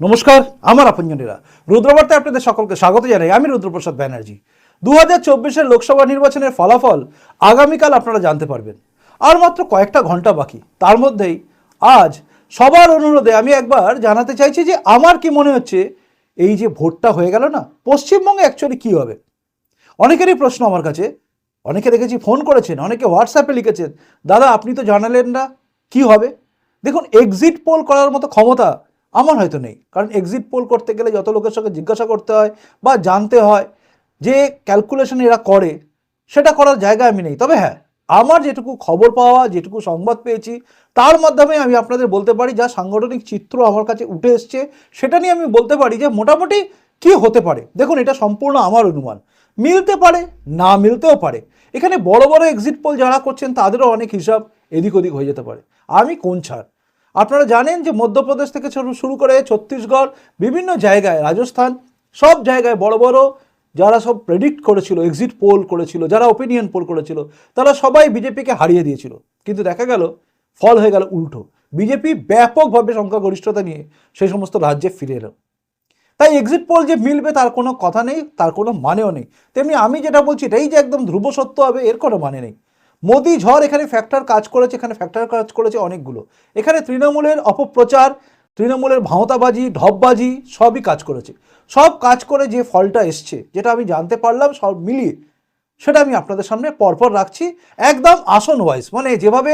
নমস্কার, আমার আপনজনেরা। রুদ্রবার্তায় আপনাদের সকলকে স্বাগত জানাই। আমি রুদ্রপ্রসাদ ব্যানার্জি। দু হাজার চব্বিশের লোকসভা নির্বাচনের ফলাফল আগামীকাল আপনারা জানতে পারবেন। আর মাত্র কয়েকটা ঘণ্টা বাকি। তার মধ্যেই আজ সবার অনুরোধে আমি একবার জানাতে চাইছি যে, আমার কি মনে হচ্ছে এই যে ভোটটা হয়ে গেল না, পশ্চিমবঙ্গে অ্যাকচুয়ালি কী হবে? অনেকেরই প্রশ্ন আমার কাছে। অনেকে দেখেছি ফোন করেছেন, অনেকে হোয়াটসঅ্যাপে লিখেছেন, দাদা, আপনি তো জানালেন না, কি হবে? দেখুন এক্সিট পোল করার মতো ক্ষমতা আমার হয়তো নেই। কারণ এক্সিট পোল করতে গেলে যত লোকের সঙ্গে জিজ্ঞাসা করতে হয় বা জানতে হয় যে ক্যালকুলেশন এরা করে, সেটা করার জায়গা আমি নেই। তবে হ্যাঁ আমার যেটুকু খবর পাওয়া, যেটুকু সংবাদ পেয়েছি, তার মাধ্যমে আমি আপনাদের বলতে পারি যা সাংগঠনিক চিত্র আমার কাছে উঠে এসছে, সেটা নিয়ে আমি বলতে পারি যে মোটামুটি কি হতে পারে। দেখুন, এটা সম্পূর্ণ আমার অনুমান। মিলতে পারে, না মিলতেও পারে। এখানে বড় বড় এক্সিট পোল যারা করছেন, তাদেরও অনেক হিসাব এদিক ওদিক হয়ে যেতে পারে। আমি কোন ছাড়? আপনারা জানেন যে মধ্যপ্রদেশ থেকে শুরু করে ছত্তিশগড়, বিভিন্ন জায়গায়, রাজস্থান, সব জায়গায় বড় বড় যারা সব প্রেডিক্ট করেছিল এক্সিট পোল করেছিল, যারা ওপিনিয়ন পোল করেছিল, তারা সবাই বিজেপিকে হারিয়ে দিয়েছিল। কিন্তু দেখা গেল, ফল হয়ে গেল উল্টো। বিজেপি ব্যাপকভাবে সংখ্যাগরিষ্ঠতা নিয়ে সেই সমস্ত রাজ্যে ফিরে এলো। তাই এক্সিট পোল যে মিলবে তার কোনো কথা নেই, তার কোনো মানেও নেই। তেমনি আমি যেটা বলছি, এটাই যে একদম ধ্রুব সত্য হবে, এর কোনো মানে নেই। মোদি ঝড় এখানে ফ্যাক্টর কাজ করেছে, এখানে ফ্যাক্টর কাজ করেছে অনেকগুলো। এখানে তৃণমূলের অপপ্রচার, তৃণমূলের ভাঁওতাবাজি ঢপবাজি সবই কাজ করেছে। সব কাজ করে যে ফলটা এসছে, যেটা আমি জানতে পারলাম, সব মিলিয়ে, সেটা আমি আপনাদের সামনে পরপর রাখছি। একদম আসন ওয়াইজ মানে যেভাবে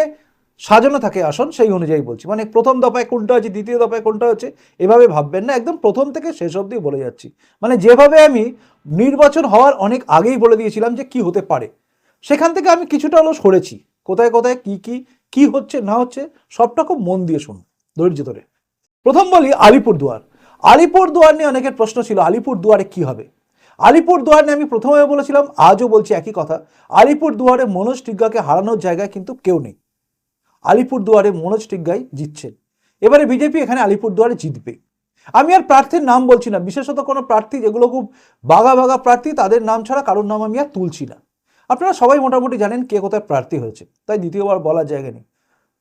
সাজানো থাকে আসন, সেই অনুযায়ী বলছি। মানে প্রথম দফায় কোনটা হচ্ছে, দ্বিতীয় দফায় কোনটা হচ্ছে, এভাবে ভাববেন না, একদম প্রথম থেকে শেষ অবধি বলে যাচ্ছি। মানে যেভাবে আমি নির্বাচন হওয়ার অনেক আগেই বলে দিয়েছিলাম যে কি হতে পারে। সেখান থেকে আমি কিছুটা হলেও সরেছি কোথায় কোথায়, কি কি কি হচ্ছে, না হচ্ছে, সবটা খুব মন দিয়ে শুনুন, ধৈর্য ধরে। প্রথম বলি আলিপুরদুয়ার আলিপুরদুয়ার নিয়ে অনেকের প্রশ্ন ছিল, আলিপুর দুয়ারে কি হবে? আলিপুর দুয়ার নিয়ে আমি প্রথমে বলেছিলাম, আজও বলছি একই কথা, আলিপুর দুয়ারে মনোজ টিগ্গাকে হারানোর জায়গায় কিন্তু কেউ নেই। আলিপুর দুয়ারে মনোজ টিগ্গাই জিতছেন এবারে বিজেপি এখানে আলিপুর দুয়ারে জিতবে। আমি আর প্রার্থীর নাম বলছি না, বিশেষত কোনো প্রার্থী, যেগুলো খুব বাঘা বাঘা প্রার্থী, তাদের নাম ছাড়া কারোর নাম আমি আর তুলছি না। আপনারা সবাই মোটামুটি জানেন কে কোথায় প্রার্থী হয়েছে, তাই দ্বিতীয়বার বলার জায়গা নেই।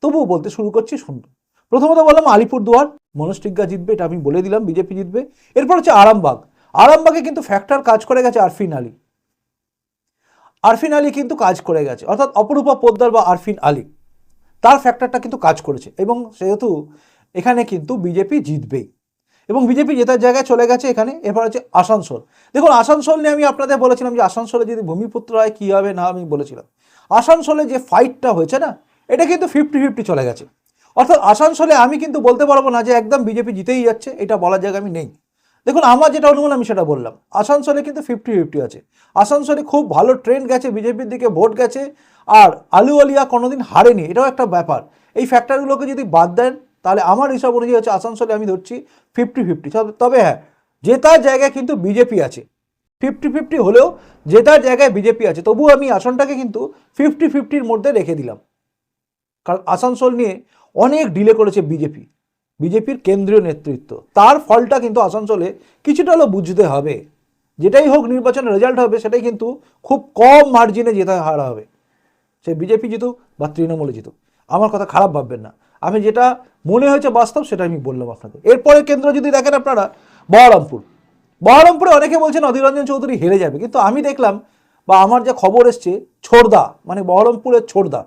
তবুও বলতে শুরু করছি, শুনুন। প্রথমত বললাম আলিপুর দুয়ার মনোজ টিগ্গা জিতবে এটা আমি বলে দিলাম, বিজেপি জিতবে। এরপর হচ্ছে আরামবাগ। আরামবাগে কিন্তু ফ্যাক্টর কাজ করে গেছে আরফিন আলী। আরফিন আলী কিন্তু কাজ করে গেছে, অর্থাৎ অপরূপা পোদ্দার বা আরফিন আলী, তার ফ্যাক্টরটা কিন্তু কাজ করেছে। এবং সেহেতু এখানে কিন্তু বিজেপি জিতবেই। এবং বিজেপি জেতার জায়গায় চলে গেছে এখানে, এরপর হচ্ছে আসানসোল। দেখুন, আসানসোল নিয়ে আমি আপনাদের বলেছিলাম যে আসানসোলে যদি ভূমিপুত্র হয়, কী হবে না আমি বলেছিলাম। আসানসোলে যে ফাইটটা হয়েছে না, এটা কিন্তু ফিফটি ফিফটি চলে গেছে। অর্থাৎ আসানসোলে আমি কিন্তু বলতে পারব না যে একদম বিজেপি জিতেই যাচ্ছে, এটা বলার জায়গা আমি নেই। দেখুন, আমার যেটা অনুমান, আমি সেটা বললাম। আসানসোলে কিন্তু ফিফটি ফিফটি আছে। আসানসোলে খুব ভালো ট্রেন্ড গেছে, বিজেপির দিকে ভোট গেছে, আর আলু আলিয়া কোনোদিন হারেনি, এটাও একটা ব্যাপার। এই ফ্যাক্টরগুলোকে যদি বাদ দেন তাহলে আমার হিসাব অনুযায়ী হচ্ছে আসানসোলে আমি ধরছি ফিফটি ফিফটি তবে হ্যাঁ জেতার জায়গায় কিন্তু বিজেপি আছে। ফিফটি ফিফটি হলেও জেতার জায়গায় বিজেপি আছে। তবুও আমি আসনটাকে কিন্তু ফিফটি ফিফটির মধ্যে রেখে দিলাম। কারণ আসানসোল নিয়ে অনেক ডিলে করেছে বিজেপি বিজেপির কেন্দ্রীয় নেতৃত্ব। তার ফলটা কিন্তু আসানসোলে কিছুটা হলেও বুঝতে হবে। যেটাই হোক নির্বাচনের রেজাল্ট হবে, সেটাই কিন্তু খুব কম মার্জিনে জেতা হারা হবে। সে বিজেপি জিতুক বা তৃণমূলে জিতুক। আমার কথা খারাপ ভাববেন না। আমি যেটা মনে হয়েছে বাস্তব সেটা আমি বললাম আপনাকে। এরপরে কেন্দ্র যদি দেখেন আপনারা, বহরমপুর। বহরমপুরে অনেকে বলছেন অধীর রঞ্জন চৌধুরী হেরে যাবে, কিন্তু আমি দেখলাম বা আমার যে খবর এসছে, ছোড়দা মানে বহরমপুরের ছোড়দা।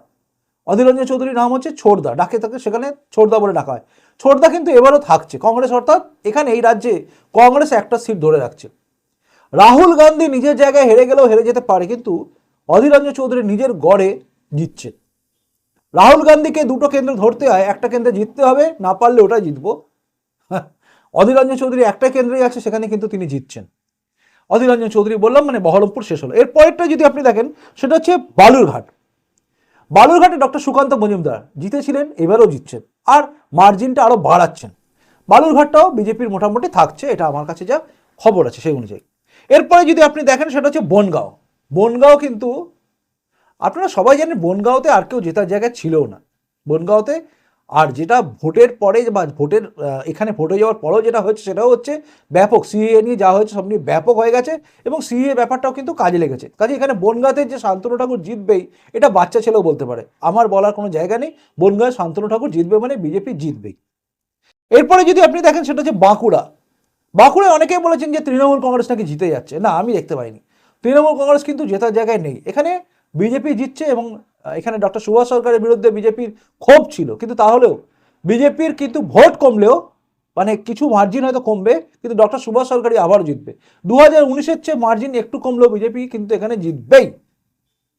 অধীর রঞ্জন চৌধুরীর নাম হচ্ছে ছোড়দা, ডাকে তাকে সেখানে ছোড়দা বলে ডাকা হয়। ছোড়দা কিন্তু এবারও থাকছে, কংগ্রেস অর্থাৎ এখানে এই রাজ্যে কংগ্রেস একটা সিট ধরে রাখছে। রাহুল গান্ধী নিজের জায়গায় হেরে গেলেও হেরে যেতে পারে, কিন্তু অধীর রঞ্জন চৌধুরী নিজের গড়ে জিতছে। রাহুল গান্ধীকে দুটো কেন্দ্র ধরতে হয়, একটা কেন্দ্রে জিততে হবে, না পারলে ওটা জিতবো। অধীর রঞ্জন চৌধুরী একটা কেন্দ্রেই আছে, সেখানে কিন্তু তিনি জিতছেন। অধীর রঞ্জন চৌধুরী বললাম মানে বহরমপুর শেষ হলো। এর পরেরটা যদি আপনি দেখেন, সেটা হচ্ছে বালুরঘাট। বালুরঘাটে ডক্টর সুকান্ত মজুমদার জিতেছিলেন, এবারও জিতছেন, আর মার্জিনটা আরও বাড়াচ্ছেন। বালুরঘাটটাও বিজেপির মোটামুটি থাকছে, এটা আমার কাছে যা খবর আছে সেই অনুযায়ী। এরপরে যদি আপনি দেখেন, সেটা হচ্ছে বনগাঁও। বনগাঁও কিন্তু আপনারা সবাই জানেন বনগাঁওতে আর কেউ জেতার জায়গায় ছিল না। বনগাঁওতে আর যেটা ভোটের পরে বা ভোটের এখানে ভোটে যাওয়ার পরেও যেটা হচ্ছে সেটাও হচ্ছে ব্যাপক। সিএ নিয়ে যা হয়েছে সব নিয়ে ব্যাপক হয়ে গেছে এবং সিএ ব্যাপারটাও কিন্তু কাজে লেগেছে। কাজে এখানে বনগাঁতে যে শান্তনু ঠাকুর জিতবেই, এটা বাচ্চা ছেলেও বলতে পারে। আমার বলার কোনো জায়গা নেই, বনগাঁয় শান্তনু ঠাকুর জিতবে মানে বিজেপি জিতবেই। এরপরে যদি আপনি দেখেন সেটা হচ্ছে বাঁকুড়া। বাঁকুড়ায় অনেকেই বলেছেন যে তৃণমূল কংগ্রেস নাকি জিতে যাচ্ছে। না, আমি দেখতে পাইনি। তৃণমূল কংগ্রেস কিন্তু জেতার জায়গায় নেই। এখানে বিজেপি জিতছে এবং এখানে ডক্টর সুভাষ সরকারের বিরুদ্ধে বিজেপির ক্ষোভ ছিল। কিন্তু তাহলেও বিজেপির কিন্তু ভোট কমলেও মানে কিছু মার্জিন হয়তো কমবে, কিন্তু ডক্টর সুভাষ সরকারই আবার জিতবে। দু হাজার উনিশের চেয়ে মার্জিন একটু কমলেও বিজেপি কিন্তু এখানে জিতবেই।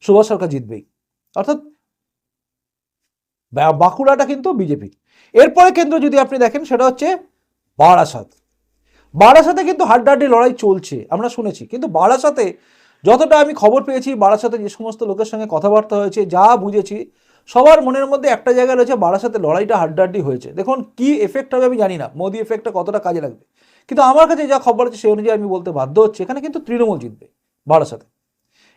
সুভাষ সরকার জিতবেই। অর্থাৎ বাঁকুড়াটা কিন্তু বিজেপি এরপরে কেন্দ্র যদি আপনি দেখেন, সেটা হচ্ছে বারাসাত। বারাসাতে কিন্তু হাড্ডাহাড্ডি লড়াই চলছে, আমরা শুনেছি। কিন্তু বারাসাতে যতটা আমি খবর পেয়েছি, বারাসাতে যে সমস্ত লোকের সঙ্গে কথাবার্তা হয়েছে, যা বুঝেছি, সবার মনের মধ্যে একটা জায়গা রয়েছে বারাসাতে লড়াইটা হাড্ডাহাড্ডি হয়েছে। দেখুন, কি এফেক্ট হবে আমি জানি না। মোদি এফেক্টটা কতটা কাজে লাগবে? কিন্তু আমার কাছে যা খবর আছে, সেই অনুযায়ী আমি বলতে বাধ্য হচ্ছে, এখানে কিন্তু তৃণমূল জিতবে বারাসাতে।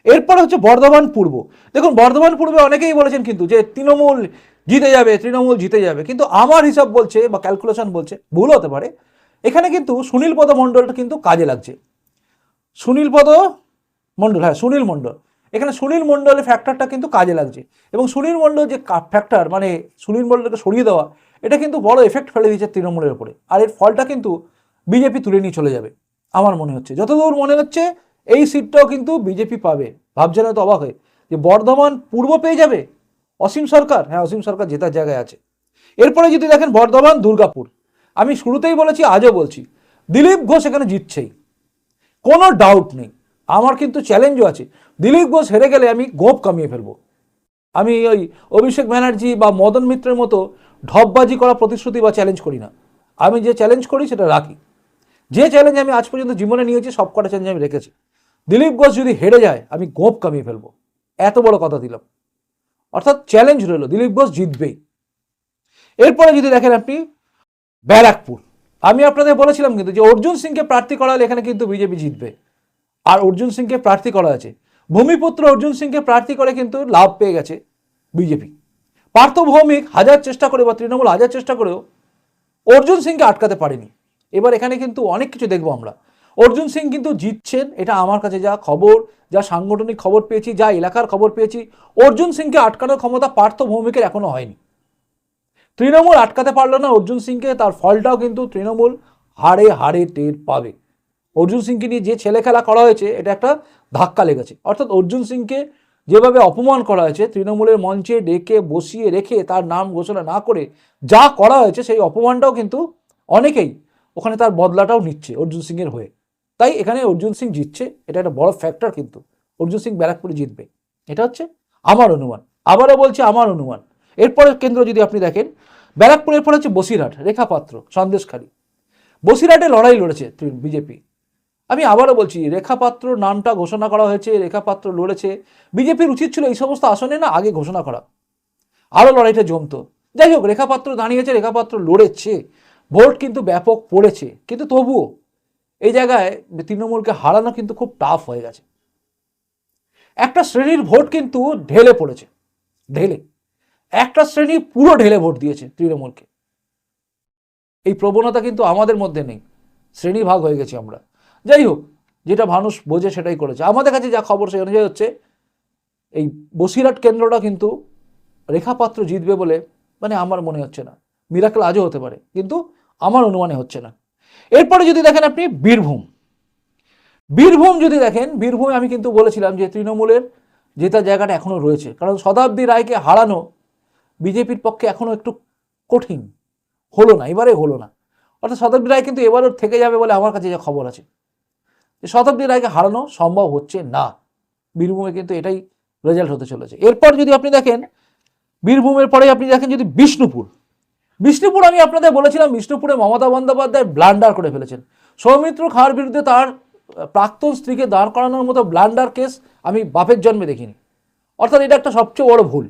এরপর হচ্ছে বর্ধমান পূর্ব। দেখুন, বর্ধমান পূর্বে অনেকেই বলেছেন কিন্তু যে তৃণমূল জিতে যাবে, তৃণমূল জিতে যাবে। কিন্তু আমার হিসাব বলছে বা ক্যালকুলেশন বলছে, ভুল হতে পারে। এখানে কিন্তু সুনীল পদ মণ্ডলটা কিন্তু কাজে লাগছে। সুনীল পদ মণ্ডল হ্যাঁ সুনীল মণ্ডল। এখানে সুনীল মণ্ডলের ফ্যাক্টরটা কিন্তু কাজে লাগছে। এবং সুনীল মণ্ডল যে ফ্যাক্টর মানে সুনীল মণ্ডলকে সরিয়ে দেওয়া, এটা কিন্তু বড় এফেক্ট ফেলে দিয়েছে তৃণমূলের উপরে। আর এর ফলটা কিন্তু বিজেপি তুলে নিয়ে চলে যাবে, আমার মনে হচ্ছে। যতদূর মনে হচ্ছে, এই সিটটাও কিন্তু বিজেপি পাবে। ভাবছেন হয়তো অবাক হয়ে। যে বর্ধমান পূর্ব পেয়ে যাবে? অসীম সরকার? হ্যাঁ অসীম সরকার জেতার জায়গায় আছে। এরপরে যদি দেখেন বর্ধমান, দুর্গাপুর। আমি শুরুতেই বলেছি, আজও বলছি, দিলীপ ঘোষ এখানে জিতছেই। কোনো ডাউট নেই। আমার কিন্তু চ্যালেঞ্জও আছে। দিলীপ ঘোষ হেরে গেলে আমি গোপ কামিয়ে ফেলব। আমি ওই অভিষেক ব্যানার্জি বা মদন মিত্রের মতো ঢপবাজি করা প্রতিশ্রুতি বা চ্যালেঞ্জ করি না। আমি যে চ্যালেঞ্জ করি সেটা রাখি। যে চ্যালেঞ্জ আমি আজ পর্যন্ত জীবনে নিয়েছি, সব কটা চ্যালেঞ্জ আমি রেখেছি। দিলীপ ঘোষ যদি হেরে যায়, আমি গোপ কামিয়ে ফেলব। এত বড় কথা দিলাম। অর্থাৎ চ্যালেঞ্জ রইল, দিলীপ ঘোষ জিতবেই। এরপরে যদি দেখেন আপনি, ব্যারাকপুর। আমি আপনাদের বলেছিলাম কিন্তু যে অর্জুন সিংকে প্রার্থী করা হলে এখানে কিন্তু বিজেপি জিতবে। আর অর্জুন সিংকে প্রার্থী করা আছে। ভূমিপুত্র অর্জুন সিংকে প্রার্থী করে কিন্তু লাভ পেয়ে গেছে বিজেপি। পার্থ ভৌমিক হাজার চেষ্টা করে বা তৃণমূল হাজার চেষ্টা করেও অর্জুন সিংকে আটকাতে পারেনি। এবার এখানে কিন্তু অনেক কিছু দেখব আমরা। অর্জুন সিং কিন্তু জিতছেন, এটা আমার কাছে যা খবর, যা সাংগঠনিক খবর পেয়েছি, যা এলাকার খবর পেয়েছি, অর্জুন সিংকে আটকানোর ক্ষমতা পার্থ ভৌমিকের এখনও হয়নি। তৃণমূল আটকাতে পারল না অর্জুন সিংকে, তার ফলটাও কিন্তু তৃণমূল হাড়ে হাড়ে টের পাবে। অর্জুন সিংকে নিয়ে যে ছেলে খেলা করা হয়েছে, এটা একটা ধাক্কা লেগেছে। অর্থাৎ অর্জুন সিংকে যেভাবে অপমান করা হয়েছে, তৃণমূলের মঞ্চে ডেকে বসিয়ে রেখে তার নাম ঘোষণা না করে যা করা হয়েছে, সেই অপমানটাও কিন্তু অনেকেই ওখানে তার বদলাটাও নিচ্ছে অর্জুন সিংয়ের হয়ে। তাই এখানে অর্জুন সিং জিতছে, এটা একটা বড় ফ্যাক্টর কিন্তু। অর্জুন সিং ব্যারাকপুরে জিতবে। এটা হচ্ছে আমার অনুমান। আবারও বলছি আমার অনুমান। এরপরের কেন্দ্র যদি আপনি দেখেন, ব্যারাকপুরের পর হচ্ছে বসিরহাট রেখাপাত্র সন্দেশখালী। বসিরহাটে লড়াই লড়েছে বিজেপি। আমি আবারও বলছি, রেখাপাত্র নামটা ঘোষণা করা হয়েছে, রেখাপাত্র লড়েছে। বিজেপির উচিত ছিল এই সমস্ত আসনে না আগে ঘোষণা করা। আরও লড়াইটা জমতো। যাই হোক, রেখাপাত্র দাঁড়িয়েছে, রেখাপাত্র লড়েছে। ভোট কিন্তু ব্যাপক পড়েছে। কিন্তু তবুও এই জায়গায় তৃণমূলকে হারানো কিন্তু খুব টাফ হয়ে গেছে। একটা শ্রেণির ভোট কিন্তু ঢেলে পড়েছে। ঢেলে। একটা শ্রেণি পুরো ঢেলে ভোট দিয়েছে তৃণমূলকে। এই প্রবণতা কিন্তু আমাদের মধ্যে নেই। শ্রেণি ভাগ হয়ে গেছি আমরা। যাই হোক, যেটা মানুষ বোঝে সেটাই করেছে। আমাদের কাছে যা খবর সেই অনুযায়ী হচ্ছে, এই বসিরহাট কেন্দ্রটা কিন্তু রেখাপাত্র জিতবে বলে মানে আমার মনে হচ্ছে না। মিরাকেল আজও হতে পারে, কিন্তু আমার অনুমানে হচ্ছে না। এরপরে যদি দেখেন আপনি বীরভূম। বীরভূম যদি দেখেন, বীরভূমে আমি কিন্তু বলেছিলাম যে তৃণমূলের জেতার জায়গাটা এখনও রয়েছে। কারণ শতাব্দী রায়কে হারানো বিজেপির পক্ষে এখনও একটু কঠিন। হলো না, এবারে হলো না। অর্থাৎ শতাব্দী রায় কিন্তু এবারও থেকে যাবে বলে আমার কাছে যা খবর আছে। যে শতাব্দী রায়কে হারানো সম্ভব হচ্ছে না। বীরভূমে কিন্তু এটাই রেজাল্ট হতে চলেছে। এরপর যদি আপনি দেখেন, বীরভূমের পরে আপনি দেখেন যদি বিষ্ণুপুর বিষ্ণুপুর আমি আপনাদের বলেছিলাম, বিষ্ণুপুরে মমতা বন্দ্যোপাধ্যায় ব্লান্ডার করে ফেলেছেন। সৌমিত্র খাঁর বিরুদ্ধে তার প্রাক্তন স্ত্রীকে দাঁড় করানোর মতো ব্লান্ডার কেস আমি বাপের জন্মে দেখিনি। অর্থাৎ এটা একটা সবচেয়ে বড় ভুল।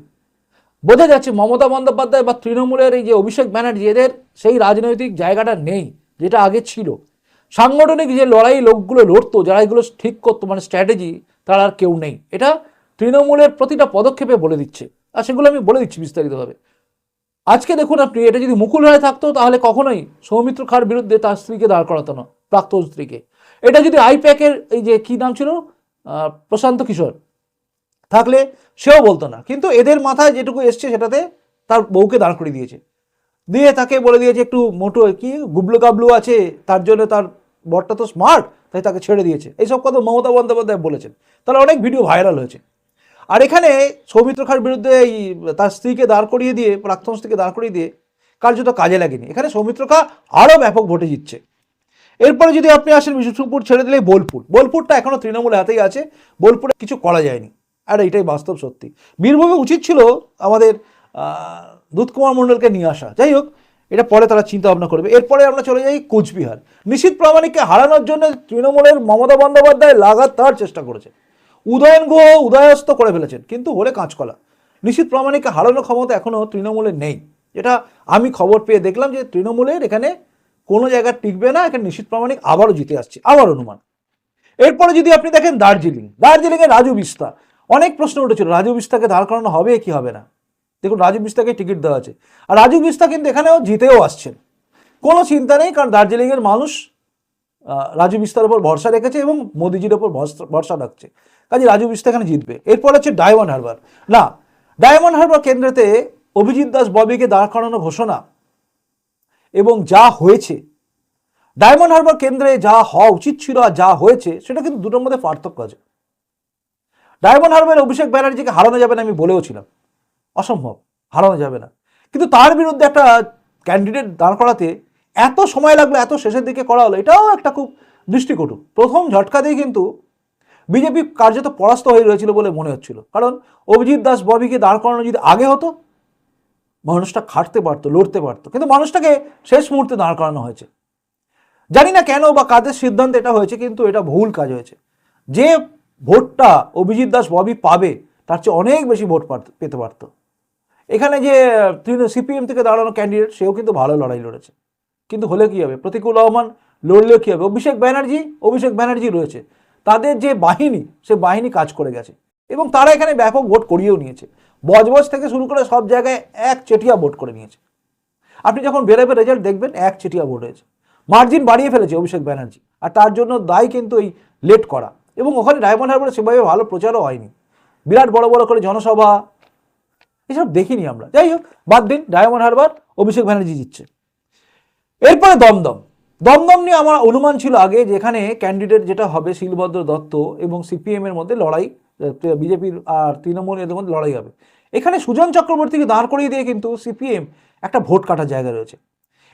বোঝা যাচ্ছে মমতা বন্দ্যোপাধ্যায় বা তৃণমূলের এই যে অভিষেক ব্যানার্জি, এদের সেই রাজনৈতিক জায়গাটা নেই, যেটা আগে ছিল। সাংগঠনিক যে লড়াই লোকগুলো লড়তো, যারা এগুলো ঠিক করতো মানে স্ট্র্যাটেজি তারা আর কেউ নেই। এটা তৃণমূলের প্রতিটা পদক্ষেপে বলে দিচ্ছে। আর সেগুলো আমি বলে দিচ্ছি বিস্তারিতভাবে। আজকে দেখুন আপনি, এটা যদি মুকুল রায় থাকতো, তাহলে কখনোই সৌমিত্র খার বিরুদ্ধে তার স্ত্রীকে দাঁড় করাতো না, প্রাক্তন স্ত্রীকে। এটা যদি আইপ্যাকের এই যে কি নাম ছিল? প্রশান্ত কিশোর। থাকলে সেও বলতো না। কিন্তু এদের মাথায় যেটুকু এসছে সেটাতে তার বউকে দাঁড় করিয়ে দিয়েছে। দিয়ে তাকে বলে দিয়েছে একটু মোটো, কি গুবলু গাবলু আছে, তার জন্য তার বরটা তো স্মার্ট তাই তাকে ছেড়ে দিয়েছে। এইসব কথা মমতা বন্দ্যোপাধ্যায় বলেছেন। তাহলে অনেক ভিডিও ভাইরাল হয়েছে। আর এখানে সৌমিত্র খার বিরুদ্ধে এই, তার স্ত্রীকে দাঁড় করিয়ে দিয়ে, প্রাক্তন স্ত্রীকে দাঁড় করিয়ে দিয়ে কার্যত কাজে লাগেনি। এখানে সৌমিত্র খা আরও ব্যাপক ভোটে জিতছে। এরপরে যদি আপনি আসেন বিষ্ণুপুর ছেড়ে দিলে বোলপুর। বোলপুরটা এখনও তৃণমূল হাতেই আছে। বোলপুরে কিছু করা যায়নি। আর এটাই বাস্তব সত্যি। বীরভূমে উচিত ছিল আমাদের দুধকুমার মণ্ডলকে নিয়ে আসা। যাই হোক এটা পরে তারা চিন্তা ভাবনা করবে। এরপরে আমরা চলে যাই কোচবিহার। নিশীত প্রামাণিককে হারানোর জন্য তৃণমূলের মমতা বন্দ্যোপাধ্যায় লাগাতার চেষ্টা করেছে উদয়ন গুহ উদয়স্ত করে ফেলেছেন, কিন্তু হলে কাঁচকলা। নিশীত প্রামাণিককে হারানোর ক্ষমতা এখনও তৃণমূলের নেই। এটা আমি খবর পেয়ে দেখলাম যে তৃণমূলের এখানে কোনো জায়গায় টিকবে না, এখানে নিশীত প্রামাণিক আবারও জিতে আসছে আমার অনুমান। এরপরে যদি আপনি দেখেন দার্জিলিং, দার্জিলিংয়ে রাজু বিস্তা। অনেক প্রশ্ন উঠেছিল, রাজু বিস্তাকে দাঁড় করানো হবে কি হবে না? দেখুন রাজু বিস্তাকে টিকিট দেওয়া আছে। আর রাজু বিস্তা কিন্তু এখানেও জিতেও আসছেন। কোনো চিন্তা নেই, কারণ দার্জিলিংয়ের মানুষ রাজু বিস্তার উপর ভরসা রেখেছে এবং মোদিজির ওপর ভরসা- রাখছে। কাজে রাজু বিস্তা এখানে জিতবে। এরপর হচ্ছে ডায়মন্ড হারবার। না, ডায়মন্ড হারবার কেন্দ্রেতে অভিজিৎ দাস ববিকে দাঁড় করানো ঘোষণা এবং যা হয়েছে, ডায়মন্ড হারবার কেন্দ্রে যা হওয়া উচিত ছিল আর যা হয়েছে, সেটা কিন্তু দুটোর মধ্যে পার্থক্য আছে। ডায়মন্ড হারবার অভিষেক ব্যানার্জিকে হারানো যাবে না আমি বলেও ছিলাম। অসম্ভব, হারানো যাবে না। কিন্তু তার বিরুদ্ধে একটা ক্যান্ডিডেট দাঁড় করাতে এত সময় লাগল, এত শেষের দিকে করা হলো, এটাও একটা খুব দৃষ্টিকটু। প্রথম ঝটকাতেই কিন্তু বিজেপি কার্যত পরাস্ত হয়ে রয়েছিল বলে মনে হচ্ছিল। কারণ অভিজিৎ দাস, ববিকে দাঁড় করানো যদি আগে হতো, মানুষটা খাটতে পারতো, লড়তে পারতো। কিন্তু মানুষটাকে শেষ মুহূর্তে দাঁড় করানো হয়েছে। জানি না কেন বা কাদের সিদ্ধান্ত এটা হয়েছে, কিন্তু এটা ভুল কাজ হয়েছে। যে ভোটটা অভিজিৎ দাস, ববি পাবে, তার চেয়ে অনেক বেশি ভোট পেতে পারতো। এখানে যে তৃণমূল সিপিএম থেকে দাঁড়ানো ক্যান্ডিডেট সেও কিন্তু ভালো লড়াই লড়েছে। কিন্তু হলে কি হবে? প্রতিকূল রহমান লড়লেও কী হবে? অভিষেক ব্যানার্জি অভিষেক ব্যানার্জি রয়েছে। তাদের যে বাহিনী, সে বাহিনী কাজ করে গেছে। এবং তারা এখানে ব্যাপক ভোট করিয়েও নিয়েছে। বজবজ থেকে শুরু করে সব জায়গায় এক চেটিয়া ভোট করে নিয়েছে। আপনি যখন বেরোবে রেজাল্ট দেখবেন, এক চেটিয়া ভোট হয়েছে। মার্জিন বাড়িয়ে ফেলেছে অভিষেক ব্যানার্জি। আর তার জন্য দায় কিন্তু এই লেট করা। এবং ওখানে ডায়মন্ড হারবারে সেভাবে ভালো প্রচারও হয়নি। বিরাট বড় বড় করে জনসভা এসব দেখিনি আমরা। যাই হোক, বাদ দিন ডায়মন্ড হারবার অভিষেক ব্যানার্জি জিতছে। এরপরে দমদম। দমদম নিয়ে আমার অনুমান ছিল আগে যেখানে ক্যান্ডিডেট যেটা হবে শিলভদ্র দত্ত এবং সিপিএম এর মধ্যে লড়াই বিজেপির আর তৃণমূল এদের মধ্যে লড়াই হবে। এখানে সুজন চক্রবর্তীকে দাঁড় করিয়ে দিয়ে কিন্তু সিপিএম একটা ভোট কাটার জায়গা রয়েছে।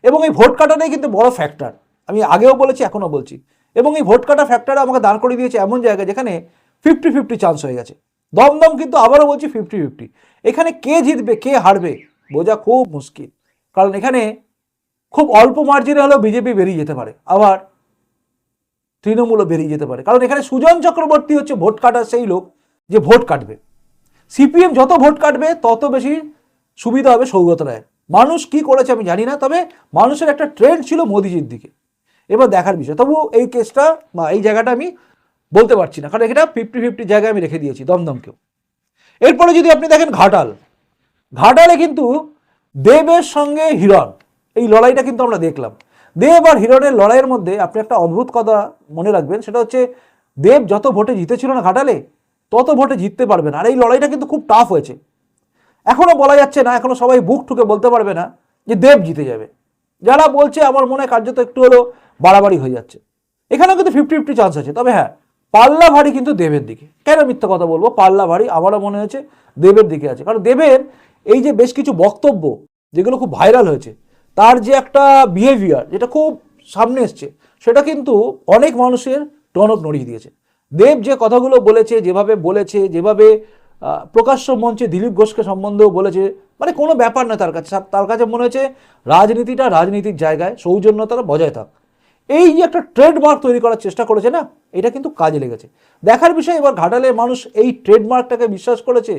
এবং এই ভোট কাটাটাই কিন্তু বড় ফ্যাক্টর আমি আগেও বলেছি, এখনও বলছি। এবং এই ভোট কাটা ফ্যাক্টর আমাকে দাঁড় করিয়ে দিয়েছে এমন জায়গায় যেখানে ফিফটি ফিফটি চান্স হয়ে গেছে। দমদম কিন্তু আবারও বলছি ফিফটি ফিফটি এখানে কে জিতবে, কে হারবে, বোঝা খুব মুশকিল। কারণ এখানে খুব অল্প মার্জিনে হলেও বিজেপি বেরিয়ে যেতে পারে। আবার তৃণমূলও বেরিয়ে যেতে পারে। কারণ এখানে সুজন চক্রবর্তী হচ্ছে ভোট কাটার সেই লোক যে ভোট কাটবে। সিপিএম যত ভোট কাটবে, তত বেশি সুবিধা হবে সৌগত রায়ের। মানুষ কি করেছে আমি জানি না, তবে মানুষের একটা ট্রেন্ড ছিল মোদিজির দিকে। এবার দেখার বিষয়। তবু এই কেসটা বা এই জায়গাটা আমি বলতে পারছি না। কারণ এটা ফিফটি ফিফটি জায়গায় আমি রেখে দিয়েছি, দমদমকেও। এরপরে যদি আপনি দেখেন ঘাটাল, ঘাটালে কিন্তু দেবের সঙ্গে হিরণ, এই লড়াইটা কিন্তু আমরা দেখলাম। দেব আর হিরণের লড়াইয়ের মধ্যে আপনি একটা অদ্ভুত কথা মনে রাখবেন, সেটা হচ্ছে দেব যত ভোটে জিতেছিল না ঘাটালে, তত ভোটে জিততে পারবে না। আর এই লড়াইটা কিন্তু খুব টাফ হয়েছে। এখনও বলা যাচ্ছে না এখনও সবাই বুক ঠুকে বলতে পারবে না যে দেব জিতে যাবে। যারা বলছে, আমার মনে কার্যত একটু হলেও বাড়াবাড়ি হয়ে যাচ্ছে। এখানেও কিন্তু ফিফটি ফিফটি চান্স আছে, তবে হ্যাঁ পাল্লা ভারী কিন্তু দেবের দিকে। কেন মিথ্যা কথা বলব? পাল্লা ভারী আমারও মনে হয়েছে দেবের দিকে আছে। কারণ দেবের এই যে বেশ কিছু বক্তব্য যেগুলো খুব ভাইরাল হয়েছে, তার যে একটা বিহেভিয়ার যেটা খুব সামনে এসছে, সেটা কিন্তু অনেক মানুষের টনক নড়িয়ে দিয়েছে। দেব যে কথাগুলো বলেছে, যেভাবে বলেছে, যেভাবে প্রকাশ্য মঞ্চে দিলীপ ঘোষকে সম্বন্ধেও বলেছে মানে কোনো ব্যাপার না তার কাছে। তার কাছে মনে হয়েছে রাজনীতিটা রাজনীতির জায়গায়, সৌজন্যতাটা বজায় থাক। এই যে একটা ট্রেডমার্ক তৈরি করার চেষ্টা করেছে না, এটা কিন্তু কাজে লেগেছে। দেখার বিষয়, এবার ঘাটালে মানুষ এই ট্রেডমার্কটাকে বিশ্বাস করেছে,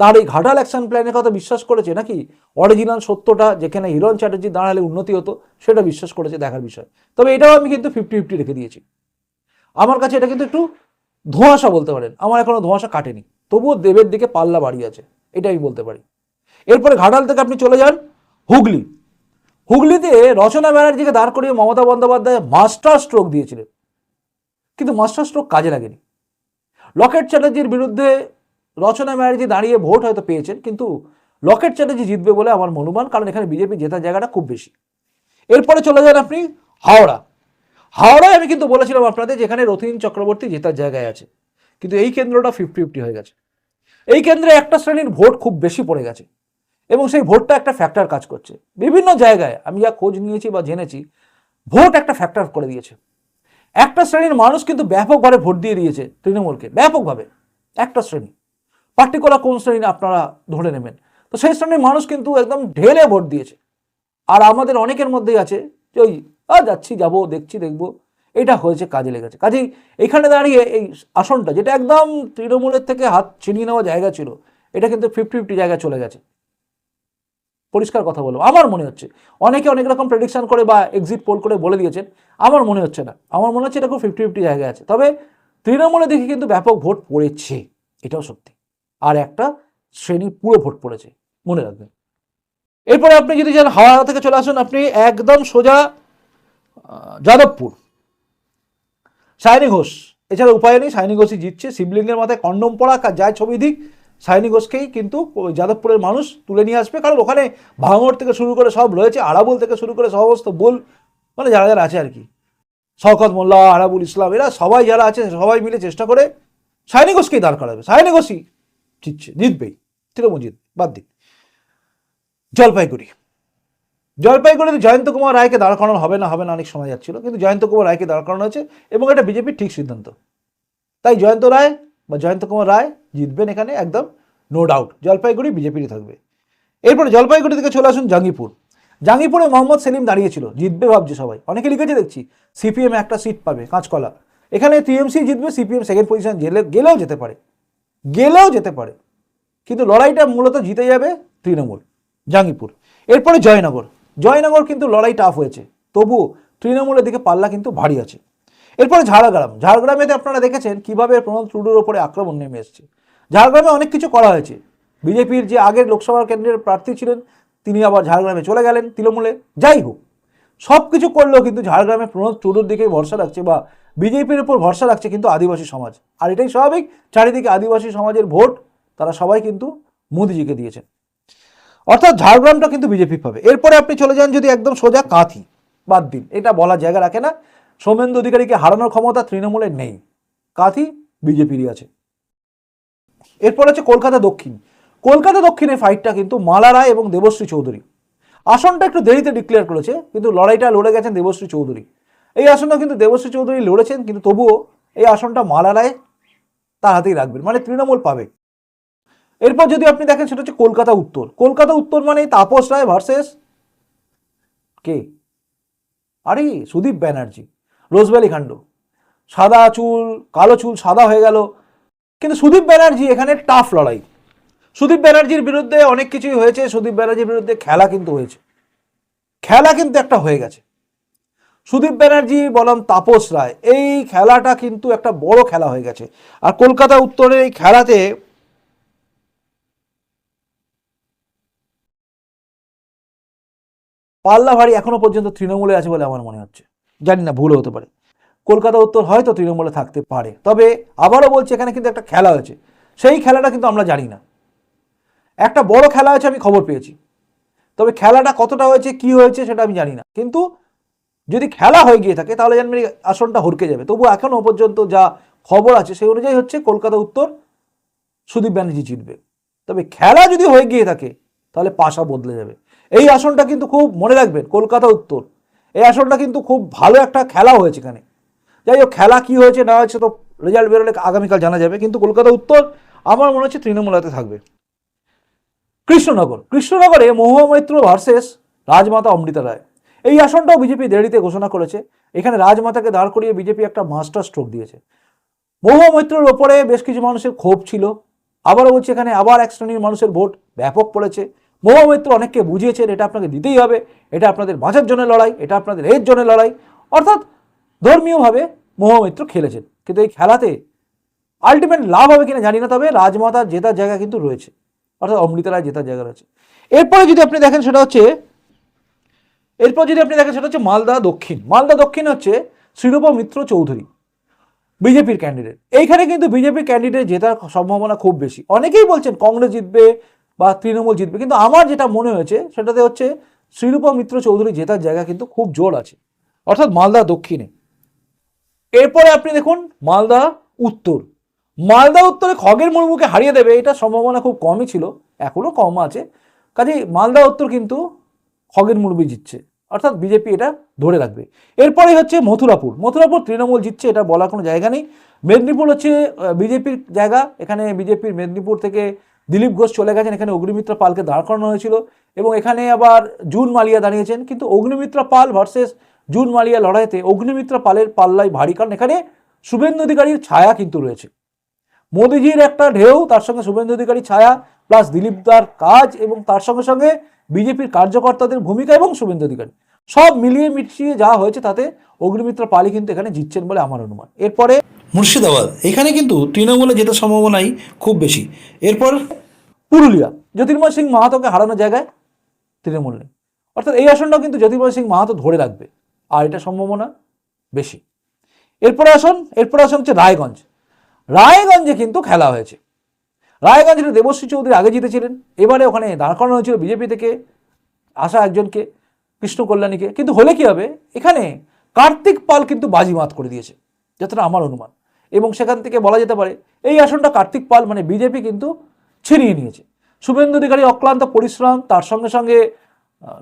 তার এই ঘাটাল অ্যাকশন প্ল্যানের কথা বিশ্বাস করেছে নাকি? অরিজিনাল সত্যটা যেখানে হিরণ চ্যাটার্জি দাঁড়ালে উন্নতি হতো, সেটা বিশ্বাস করেছে দেখার বিষয়। তবে এটাও আমি কিন্তু ফিফটি ফিফটি রেখে দিয়েছি। আমার কাছে এটা কিন্তু একটু ধোঁয়াশা বলতে পারেন। আমার এখনও ধোঁয়াশা কাটেনি। তবুও দেবের দিকে পাল্লা বাড়ি আছে এটা আমি বলতে পারি। এরপরে ঘাটাল থেকে আপনি চলে যান হুগলি। হুগলিতে রচনা ব্যানার্জিকে দাঁড় করিয়ে মমতা বন্দ্যোপাধ্যায় মাস্টার স্ট্রোক দিয়েছিলেন। কিন্তু মাস্টার স্ট্রোক কাজে লাগেনি। লকেট চ্যাটার্জির বিরুদ্ধে রচনা ব্যানার্জি দাঁড়িয়ে ভোট হয়তো পেয়েছেন, কিন্তু লকেট চ্যাটার্জি জিতবে বলে আমার অনুমান কারণ এখানে বিজেপি জেতার জায়গাটা খুব বেশি। এরপরে চলে যান আপনি হাওড়া। হাওড়ায় আমি কিন্তু বলেছিলাম আপনাদের যেখানে রথীন চক্রবর্তী জেতার জায়গায় আছে, কিন্তু এই কেন্দ্রটা ফিফটি ফিফটি হয়ে গেছে। এই কেন্দ্রে একটা শ্রেণির ভোট খুব বেশি পড়ে গেছে। এবং সেই ভোটটা একটা ফ্যাক্টর কাজ করছে। বিভিন্ন জায়গায় আমি যা খোঁজ নিয়েছি বা জেনেছি, ভোট একটা ফ্যাক্টর করে দিয়েছে। একটা শ্রেণির মানুষ কিন্তু ব্যাপকভাবে ভোট দিয়ে দিয়েছে তৃণমূলকে, ব্যাপকভাবে। একটা শ্রেণি। পার্টিকুলার কোন শ্রেণি আপনারা ধরে নেবেন। তো সেই শ্রেণির মানুষ কিন্তু একদম ঢেলে ভোট দিয়েছে। আর আমাদের অনেকের মধ্যেই আছে যে ওই যাচ্ছি, যাব, দেখছি, দেখব। এটা হয়েছে, কাজে লেগেছে। কাজেই এখানে দাঁড়িয়ে এই আসনটা, যেটা একদম তৃণমূলের থেকে হাত ছিনিয়ে নেওয়া জায়গা ছিল, এটা কিন্তু ফিফটি ফিফটি জায়গায় চলে গেছে। পরিষ্কার কথা বলব। আমার মনে হচ্ছে, অনেকে অনেক রকম প্রেডিকশন করে বা এক্সিট পোল করে বলে দিয়েছেন, আমার মনে হচ্ছে না। আমার মনে হচ্ছে এটা খুব ফিফটি ফিফটি জায়গায় আছে। তবে তৃণমূলে দেখি কিন্তু ব্যাপক ভোট পড়েছে, এটাও সত্যি। আর একটা শ্রেণি পুরো ভোট পড়েছে, মনে রাখবেন। এরপরে আপনি যদি যান হাওড়া থেকে চলে আসুন, আপনি একদম সোজা যাদবপুর। সায়নী ঘোষ, এছাড়া উপায় নেই, সায়নী ঘোষই জিতছে, শিবলিঙ্গের মাথায় কন্ডম পড়া যায় ছবি দিক। সায়নী ঘোষকেই কিন্তু যাদবপুরের মানুষ তুলে নিয়ে আসবে। কারণ ওখানে ভাঙড় থেকে শুরু করে সব রয়েছে, আরাবুল থেকে শুরু করে সমস্ত বুল মানে যারা যারা আছে আর কি। শওকত মোল্লা, আরাবুল ইসলাম, এরা সবাই যারা আছে সবাই মিলে চেষ্টা করে সায়নী ঘোষকেই দাঁড় করাবে। সায়নী ঘোষই জিতছে, জিতবেই। তৃণমূল জিতবে বাদ দিন। জলপাইগুড়ি। জলপাইগুড়িতে জয়ন্ত কুমার রায়কে দাঁড় করানো হবে না হবে না, অনেক সময় যাচ্ছিল। কিন্তু জয়ন্ত কুমার রায়কে দাঁড় করানো হয়েছে এবং এটা বিজেপির ঠিক সিদ্ধান্ত। তাই জয়ন্ত রায় বা জয়ন্ত কুমার রায় জিতবেন এখানে একদম নো ডাউট জলপাইগুড়ি বিজেপিরই থাকবে। এরপরে জলপাইগুড়ি থেকে চলে আসুন জাঙ্গিপুর। জাঙ্গিপুরে মোহাম্মদ সেলিম দাঁড়িয়েছিল, জিতবে ভাবছে সবাই। অনেকে লিখেছে দেখছি, সিপিএম একটা সিট পাবে, কাঁচকলা। এখানে টিএমসি জিতবে, সিপিএম সেকেন্ড পজিশন গেলে গেলেও যেতে পারে। গেলেও যেতে পারে। কিন্তু লড়াইটা মূলত জিতে যাবে তৃণমূল, জাঙ্গিপুর। এরপরে জয়নগর। জয়নগর কিন্তু লড়াই টাফ হয়েছে। তবুও তৃণমূলের দিকে পাল্লা কিন্তু ভারী আছে। এরপরে ঝাড়গ্রাম। ঝাড়গ্রামেতে আপনারা দেখেছেন কীভাবে প্রণব টুডুর ওপরে আক্রমণ নেমে এসছে। ঝাড়গ্রামে অনেক কিছু করা হয়েছে। বিজেপির যে আগের লোকসভা কেন্দ্রের প্রার্থী ছিলেন, তিনি আবার ঝাড়গ্রামে চলে গেলেন তৃণমূলে। যাই হোক সব কিছু করলেও কিন্তু ঝাড়গ্রামে প্রণব টুডুর দিকেই ভরসা রাখছে বা বিজেপির উপর ভরসা রাখছে কিন্তু আদিবাসী সমাজ। আর এটাই স্বাভাবিক, চারিদিকে আদিবাসী সমাজের ভোট, তারা সবাই কিন্তু মোদিজিকে দিয়েছেন। অর্থাৎ ঝাড়গ্রামটা কিন্তু বিজেপি পাবে। এরপরে আপনি চলে যান যদি একদম সোজা কাঁথি, বাদ দিন। এটা বলা জায়গা রাখে না। সৌমেন্দু অধিকারীকে হারানোর ক্ষমতা তৃণমূলের নেই। কাঁথি বিজেপিরই আছে। এরপর হচ্ছে কলকাতা দক্ষিণ। কলকাতা দক্ষিণে ফাইটটা কিন্তু মালা রায় এবং দেবশ্রী চৌধুরী। আসনটা একটু দেরিতে ডিক্লেয়ার করেছে, কিন্তু লড়াইটা লড়ে গেছেন দেবশ্রী চৌধুরী। এই আসনটা কিন্তু দেবশ্রী চৌধুরী লড়েছেন, কিন্তু তবুও এই আসনটা মালা রায় তার হাতেই রাখবেন মানে তৃণমূল পাবে। এরপর যদি আপনি দেখেন সেটা হচ্ছে কলকাতা উত্তর। কলকাতা উত্তর মানে তাপস রায় ভার্সেস কে? আরে, সুদীপ ব্যানার্জি, রোজভ্যালি খান্ড। সাদা চুল, কালো চুল সাদা হয়ে গেল কিন্তু সুদীপ ব্যানার্জি এখানে টাফ লড়াই। সুদীপ ব্যানার্জির বিরুদ্ধে অনেক কিছুই হয়েছে, সুদীপ ব্যানার্জির বিরুদ্ধে খেলা কিন্তু হয়েছে। খেলা কিন্তু একটা হয়ে গেছে। সুদীপ ব্যানার্জি বললাম তাপস রায়, এই খেলাটা কিন্তু একটা বড় খেলা হয়ে গেছে। আর কলকাতা উত্তরের এই খেলাতে পাল্লা ভারী এখনও পর্যন্ত তৃণমূলে আছে বলে আমার মনে হচ্ছে। জানি না ভুল হতে পারে। কলকাতা উত্তর হয়তো তৃণমূলে থাকতে পারে। তবে আবারও বলছি, এখানে কিন্তু একটা খেলা হয়েছে। সেই খেলাটা কিন্তু আমরা জানি না। একটা বড় খেলা হয়েছে, আমি খবর পেয়েছি। তবে খেলাটা কতটা হয়েছে, কি হয়েছে, সেটা আমি জানি না। কিন্তু যদি খেলা হয়ে গিয়ে থাকে, তাহলে জানবেন আসনটা হরকে যাবে। তবু এখনও পর্যন্ত যা খবর আছে, সেই অনুযায়ী হচ্ছে কলকাতা উত্তর সুদীপ ব্যানার্জি জিতবে। তবে খেলা যদি হয়ে গিয়ে থাকে, তাহলে পাশা বদলে যাবে। এই আসনটা কিন্তু খুব মনে রাখবেন, কলকাতা উত্তর। এই আসনটা কিন্তু খুব ভালো একটা খেলা হয়েছে এখানে। যাই হোক, খেলা কি হয়েছে না হয়েছে তো রেজাল্ট বেরোলে আগামীকাল জানা যাবে। কিন্তু কলকাতা উত্তর আমার মনে হচ্ছে তৃণমূল হাতে থাকবে। কৃষ্ণনগর, কৃষ্ণনগরে মহুয়া মৈত্র ভার্সেস রাজমাতা অমৃতা রায়। এই আসনটাও বিজেপি দেরিতে ঘোষণা করেছে। এখানে রাজমাতাকে দাঁড় করিয়ে বিজেপি একটা মাস্টার স্ট্রোক দিয়েছে। মহুয়া মৈত্রের ওপরে বেশ কিছু মানুষের ক্ষোভ ছিল। আবারও বলছি, এখানে আবার এক শ্রেণির মানুষের ভোট ব্যাপক পড়েছে। মহুয়ামৈত্র অনেককে বুঝিয়েছেন, এটা আপনাকে দিতেই হবে। এটা আপনাদের বাঁচার জন্য লড়াই, এটা আপনাদের এর জন্য লড়াই। অর্থাৎ ধর্মীয়ভাবে মহুয়া মৈত্র খেলেছেন। কিন্তু এই খেলাতে আলটিমেট লাভ হবে কিনা জানি না, তবে রাজমাতার জেতার জায়গা কিন্তু রয়েছে। অর্থাৎ অমৃতা রায় জেতার জায়গা রয়েছে। এরপরে যদি আপনি দেখেন সেটা হচ্ছে, এরপর যদি আপনি দেখেন সেটা হচ্ছে মালদা দক্ষিণ। মালদা দক্ষিণ হচ্ছে শ্রীরূপ মিত্র চৌধুরী, বিজেপির ক্যান্ডিডেট এইখানে কিন্তু বিজেপির ক্যান্ডিডেট জেতার সম্ভাবনা খুব বেশি। অনেকেই বলছেন কংগ্রেস জিতবে বা তৃণমূল জিতবে, কিন্তু আমার যেটা মনে হয়েছে সেটাতে হচ্ছে শ্রীরূপা মিত্র চৌধুরী জেতার জায়গা কিন্তু খুব জোর আছে। অর্থাৎ মালদা দক্ষিণে। এরপরে আপনি দেখুন মালদা, উত্তর। মালদা, উত্তরে খগের মুর্মুকে হারিয়ে দেবে, এটা সম্ভাবনা খুব কমই ছিল এখনও কম আছে। কাজেই মালদা, উত্তর কিন্তু খগের মুর্মু জিতছে, অর্থাৎ বিজেপি এটা ধরে রাখবে। এরপরে হচ্ছে মথুরাপুর। মথুরাপুর তৃণমূল জিতছে, এটা বলার কোনো জায়গা নেই। মেদিনীপুর হচ্ছে বিজেপির জায়গা, এখানে বিজেপির মেদিনীপুর থেকে দিলীপ ঘোষ চলে গেছেন, এখানে অগ্নিমিত্রা পালকে দাঁড় করানো হয়েছিল, এবং এখানে আবার জুন মালিয়া দাঁড়িয়েছেন, কিন্তু অগ্নিমিত্রা পাল ভার্সেস জুন মালিয়া লড়াইতে অগ্নিমিত্রা পালের পাল্লায় ভারী কারণ। এখানে শুভেন্দু অধিকারীর ছায়া কিন্তু রয়েছে। মোদিজির একটা ঢেউ তার সঙ্গে শুভেন্দু অধিকারী ছায়া প্লাস দিলীপ দার কাজ এবং তার সঙ্গে সঙ্গে বিজেপির কার্যকর্তাদের ভূমিকা এবং শুভেন্দু অধিকারী। সব মিলিয়ে মিশিয়ে যা হয়েছে তাতে অগ্নিমিত্র পালি কিন্তু এখানে জিতছেন বলে আমার অনুমান। এরপরে মুর্শিদাবাদ। এখানে কিন্তু তৃণমূলে জেতার সম্ভাবনাই খুব বেশি। এরপর পুরুলিয়া। জ্যোতির্ময় সিং মাহাতোকে হারানোর জায়গায় তৃণমূল নেই। অর্থাৎ এই আসনটাও কিন্তু জ্যোতির্ময় সিং মাহাতো ধরে রাখবে। আর এটা সম্ভাবনা বেশি। এরপরে আসন এরপরে আসন হচ্ছে রায়গঞ্জ। রায়গঞ্জে কিন্তু খেলা হয়েছে। রায়গঞ্জের দেবশ্রী চৌধুরী আগে জিতেছিলেন। এবারে ওখানে দাঁড় করানো হয়েছিল বিজেপি থেকে আসা একজনকে কৃষ্ণ কল্যাণীকে কিন্তু হলে কি হবে? এখানে কার্তিক পাল কিন্তু বাজিমাত করে দিয়েছে, যতটা আমার অনুমান। এবং সেখান থেকে বলা যেতে পারে, এই আসনটা কার্তিক পাল মানে বিজেপি কিন্তু ছিনিয়ে নিয়েছে। শুভেন্দু অধিকারী অক্লান্ত পরিশ্রম, তার সঙ্গে সঙ্গে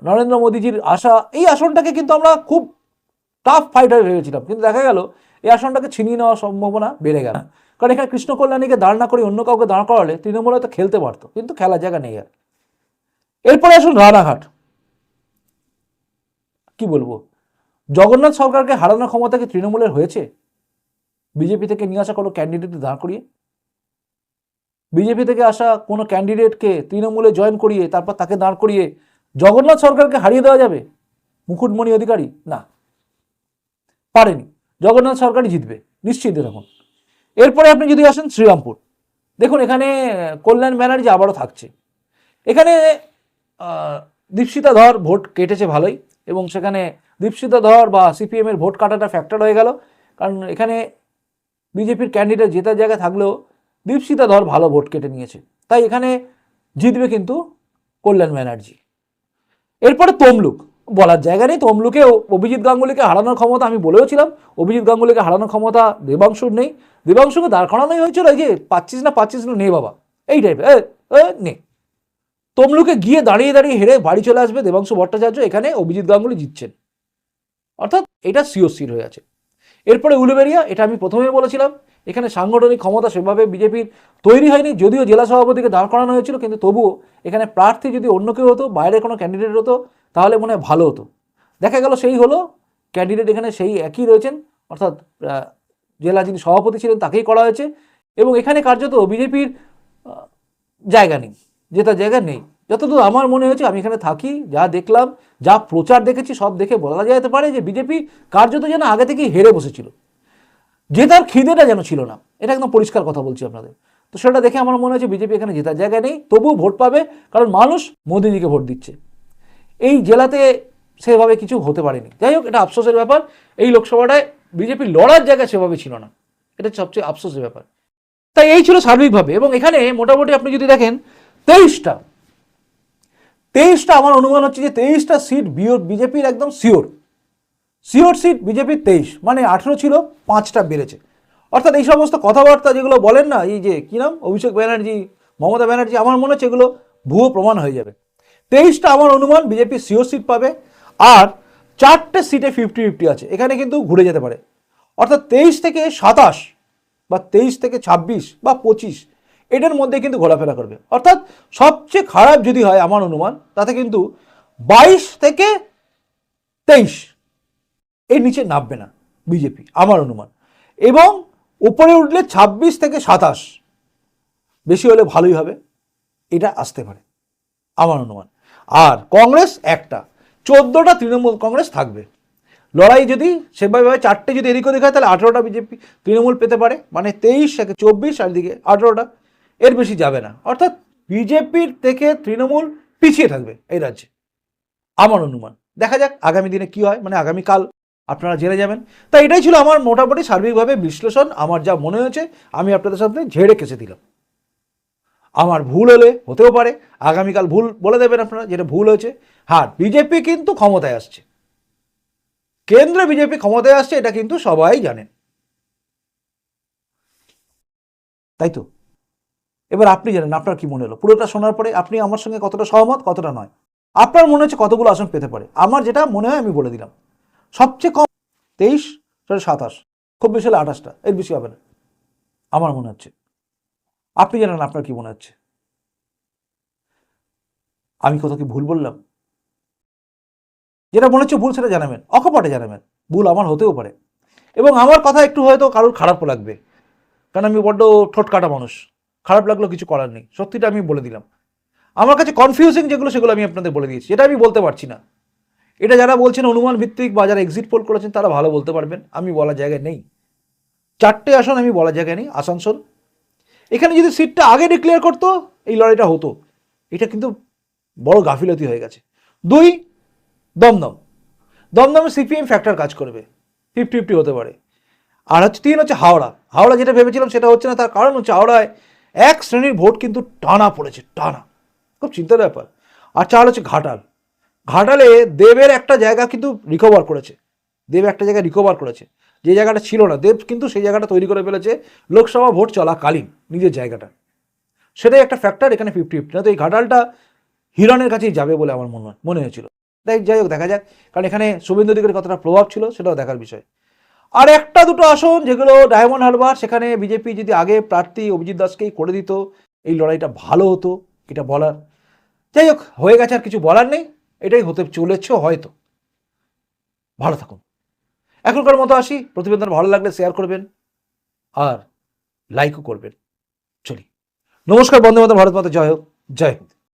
নরেন্দ্র মোদীজির আশা, এই আসনটাকে কিন্তু আমরা খুব টাফ ফাইটার ভেবেছিলাম, কিন্তু দেখা গেল এই আসনটাকে ছিনিয়ে নেওয়ার সম্ভাবনা বেড়ে গেল। কারণ এখানে কৃষ্ণ কল্যাণীকে দাঁড় না করে অন্য কাউকে দাঁড় করালে তৃণমূল হয়তো খেলতে পারতো, কিন্তু খেলার জায়গা নেই আর। এরপরে আসুন রানাঘাট। কি বলব? জগন্নাথ সরকারকে হারানোর ক্ষমতা কি তৃণমূলের হয়েছে? বিজেপি থেকে নিয়ে আসা কোনো ক্যান্ডিডেট দাঁড় করিয়ে? বিজেপি থেকে আসা কোনো ক্যান্ডিডেটকে তৃণমূলে জয়েন করিয়ে, তারপর তাকে দাঁড় করিয়ে জগন্নাথ সরকারকে হারিয়ে দেওয়া যাবে? মুকুটমণি অধিকারী? না। পারেনি। জগন্নাথ সরকারই জিতবে নিশ্চিত দেখুন এরপরে আপনি যদি আসেন শ্রীরামপুর, দেখুন এখানে কল্যাণ ব্যানার্জি আবারও থাকছে। এখানে দীপশিতা ধর ভোট কেটেছে ভালোই, এবং সেখানে দীপশিতা ধর বা সিপিএমের ভোট কাটাটা ফ্যাক্টর হয়ে গেল। কারণ এখানে বিজেপির ক্যান্ডিডেট জেতার জায়গায় থাকলেও দীপশিতা ধর ভালো ভোট কেটে নিয়েছে। তাই এখানে জিতবে কিন্তু কল্যাণ ব্যানার্জি। এরপরে তমলুক বলার জায়গা নেই। তমলুকে ও- অভিজিৎ গাঙ্গুলিকে হারানোর ক্ষমতা আমি বলেও ছিলাম। অভিজিৎ গাঙ্গুলিকে হারানোর ক্ষমতা দেবাংশুর নেই। দেবাংশুকে দাঁড় করানোই হয়েছিল এই যে পাচ্ছিস না পাচ্ছিস না, নে বাবা। এই টাইপের নে। তমলুকে গিয়ে দাঁড়িয়ে দাঁড়িয়ে হেরে বাড়ি চলে আসবে দেবাংশু ভট্টাচার্য। এখানে অভিজিৎ গাঙ্গুলি জিতছেন। অর্থাৎ এটা সিও সির হয়ে আছে। এরপরে উলুবেরিয়া, এটা আমি প্রথমেই বলেছিলাম। এখানে সাংগঠনিক ক্ষমতা সেভাবে বিজেপির তৈরি হয়নি, যদিও জেলা সভাপতিকে দাঁড় করানো হয়েছিল, কিন্তু তবুও এখানে প্রার্থী যদি অন্য কেউ হতো বাইরে কোনো ক্যান্ডিডেট হতো তাহলে মনে হয় ভালো হতো। দেখা গেল সেই হলো ক্যান্ডিডেট এখানে সেই একই রয়েছেন, অর্থাৎ জেলা যিনি সভাপতি ছিলেন তাকেই করা হয়েছে এবং এখানে কার্যত বিজেপির জায়গা নেই জেতার জায়গা নেই। যতদূর আমার মনে হয়েছে, আমি এখানে থাকি, যা দেখলাম, যা প্রচার দেখেছি, সব দেখে বলা যেতে পারে যে বিজেপি কার্যত যেন আগে থেকেই হেরে বসেছিল। জেতার খিদেটা যেন ছিল না, এটা একদম পরিষ্কার কথা বলছি আপনাদের। তো সেটা দেখে আমার মনে হচ্ছে বিজেপি এখানে জেতার জায়গা নেই, তবুও ভোট পাবে, কারণ মানুষ মোদিজিকে ভোট দিচ্ছে। এই জেলাতে সেভাবে কিছু হতে পারেনি। যাই হোক, এটা আফসোসের ব্যাপার। এই লোকসভাটায় বিজেপি লড়ার জায়গা সেভাবে ছিল না। এটা সবচেয়ে আফসোসের ব্যাপার। তাই এই ছিল সার্বিকভাবে এবং এখানে মোটামুটি আপনি যদি দেখেন, তেইশটা তেইশটা আমার অনুমান হচ্ছে যে তেইশটা সিট বিওর বিজেপির একদম শিওর শিওর সিট বিজেপির তেইশ মানে আঠেরো ছিল, পাঁচটা বেড়েছে। অর্থাৎ এই সমস্ত কথাবার্তা যেগুলো বলেন না, এই যে কী নাম? অভিষেক ব্যানার্জি, মমতা ব্যানার্জি, আমার মনে হচ্ছে এগুলো ভুয়ো প্রমাণ হয়ে যাবে। তেইশটা আমার অনুমান বিজেপি শিওর সিট পাবে, আর চারটে সিটে ফিফটি ফিফটি আছে। এখানে কিন্তু ঘুরে যেতে পারে। অর্থাৎ তেইশ থেকে সাতাশ বা তেইশ থেকে ছাব্বিশ বা পঁচিশ এটার মধ্যে কিন্তু ঘোরাফেরা করবে। অর্থাৎ সবচেয়ে খারাপ যদি হয় আমার অনুমান, তাতে কিন্তু বাইশ থেকে তেইশ, এর নিচে নামবে না বিজেপি আমার অনুমান। এবং উপরে উঠলে ছাব্বিশ থেকে সাতাশ, বেশি হলে ভালোই হবে, এটা আসতে পারে, আমার অনুমান। আর কংগ্রেস একটা। চোদ্দোটা তৃণমূল কংগ্রেস থাকবে। লড়াই যদি সেভাবে চারটে যদি এদিক ওদিক হয়, তাহলে আঠেরোটা বিজেপি তৃণমূল পেতে পারে। মানে তেইশ থেকে চব্বিশ, আর দিকে আঠেরোটা। এর বেশি যাবে না। অর্থাৎ বিজেপির থেকে তৃণমূল পিছিয়ে থাকবে এই রাজ্যে। আমার অনুমান। দেখা যাক আগামী দিনে কি হয়। মানে আগামীকাল আপনারা জেনে যাবেন। তাই এটাই ছিল আমার মোটামুটি সার্বিকভাবে বিশ্লেষণ। আমার যা মনে হয়েছে, আমি আপনাদের সাথে ঝেড়ে কেসে দিলাম। আমার ভুল হলে হতেও পারে। আগামীকাল ভুল বলে দেবেন আপনারা, যেটা ভুল হয়েছে। হ্যাঁ বিজেপি কিন্তু ক্ষমতায় আসছে। কেন্দ্রে বিজেপি ক্ষমতায় আসছে, এটা কিন্তু সবাই জানেন তাই তো? এবার আপনি জানেন, আপনার কি মনে হলো? পুরোটা শোনার পরে আপনি আমার সঙ্গে কতটা সহমত, কতটা নয়। আপনার মনে হচ্ছে কতগুলো আসন পেতে পারে? আমার যেটা মনে হয় আমি বলে দিলাম। সবচেয়ে কম তেইশ সাতাশ। খুব বেশি হলে আঠাশটা, এর বেশি হবে না। আমার মনে হচ্ছে। আপনি জানেন আপনার কি মনে হচ্ছে? আমি কত কি ভুল বললাম? যেটা মনে হচ্ছে ভুল সেটা জানাবেন, অকপটে জানাবেন, ভুল আমার হতেও পারে। এবং আমার কথা একটু হয়তো কারোর খারাপ লাগবে, কারণ আমি বড্ড ঠোঁট কাটা মানুষ, খারাপ লাগল কিছু করার নেই, সত্যিটা আমি বলে দিলাম। আমার কাছে কনফিউজিং যেগুলো, সেগুলো আমি আপনাদের বলে দিয়েছি, এটা আমি বলতে পারছি না। এটা যারা বলছেন অনুমান ভিত্তিক বা যারা এক্সিট পোল করেছেন, তারা ভালো বলতে পারবেন, আমি বলার জায়গায় নেই। চারটে আসন আমি বলার জায়গায় নেই, আসানসোল এখানে যদি সিটটা আগে ডিক্লেয়ার করতো, এই লড়াইটা হতো। এটা কিন্তু বড় গাফিলতি হয়ে গেছে। দুই, দমদম। দমদমে সিপিএম ফ্যাক্টর কাজ করবে। ফিফটি ফিফটি হতে পারে। আর হচ্ছে তিন হচ্ছে হাওড়া। হাওড়া যেটা ভেবেছিলাম সেটা হচ্ছে না, তার কারণ হচ্ছে হাওড়ায় এক শ্রেণির ভোট কিন্তু টানা পড়েছে, টানা। খুব চিন্তার ব্যাপার। আর চার হচ্ছে ঘাটাল। ঘাটালে দেবের একটা জায়গা কিন্তু রিকভার করেছে। দেব একটা জায়গায় রিকভার করেছে। যে জায়গাটা ছিল না, দেব কিন্তু সেই জায়গাটা তৈরি করে ফেলেছে লোকসভা ভোট চলাকালীন নিজের জায়গাটা। সেটাই একটা ফ্যাক্টর এখানে ফিফটি ফিফটি না তো এই ঘাটালটা হিরণের কাছেই যাবে বলে আমার মনে মনে হয়েছিল। তাই যাই হোক, দেখা যাক। কারণ এখানে শুভেন্দু অধিকারীর কতটা প্রভাব ছিল সেটাও দেখার বিষয়। আর একটা দুটো আসন, যেগুলো ডায়মন্ড হারবার, সেখানে বিজেপি যদি আগে প্রার্থী অভিজিৎ দাসকেই করে দিত, এই লড়াইটা ভালো হতো, এটা বলার। যাই হোক, হয়ে গেছে আর কিছু বলার নেই। এটাই হতে চলেছে হয়তো। ভালো থাকুন। এখনকার মতো আসি। প্রতিবেদন ভালো লাগলে শেয়ার করবেন আর লাইকও করবেন। চলি। নমস্কার বন্ধু মাতা ভারত মাতা, জয় হোক। জয় হিন্দ।